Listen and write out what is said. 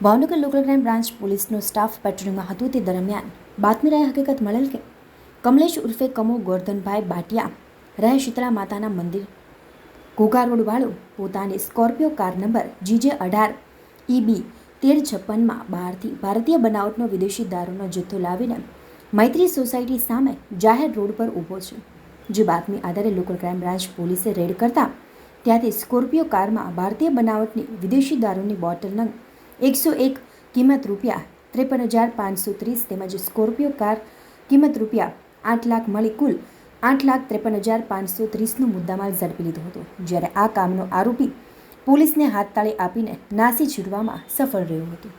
Bhavnagar local crime branch પોલીસનો staff પેટ્રોલિંગમાં હતો તે દરમિયાન બાતમીરાએ હકીકત મળેલ કે કમલેશ ઉર્ફે કમો ગોરધનભાઈ બાટિયા રહે શીતળા માતાના મંદિર. ઘોઘા રોડવાળો પોતાની સ્કોર્પિયો કાર નંબર જીજે અઢાર ઈબી તેર છપ્પનમાં બહારથી ભારતીય બનાવટનો વિદેશી દારૂનો જથ્થો લાવીને મૈત્રી સોસાયટી સામે જાહેર રોડ પર ઊભો છે. જે બાતમી આધારે લોકલ ક્રાઇમ બ્રાન્ચ પોલીસે રેડ કરતા ત્યાંથી સ્કોર્પિયો કારમાં ભારતીય બનાવટની વિદેશી દારૂની બોટલ નંગ એકસો એક કિંમત રૂપિયા, ત્રેપન હજાર પાંચસો ત્રીસ તેમજ સ્કોર્પિયો કાર કિંમત રૂપિયા આઠ લાખ મળી કુલ આઠ લાખ ત્રેપન હજાર પાંચસો ત્રીસનું મુદ્દામાલ ઝડપી લીધો હતો. જ્યારે આ કામનો આરોપી પોલીસને હાથતાળી આપીને નાસી છૂટવામાં સફળ રહ્યો હતો.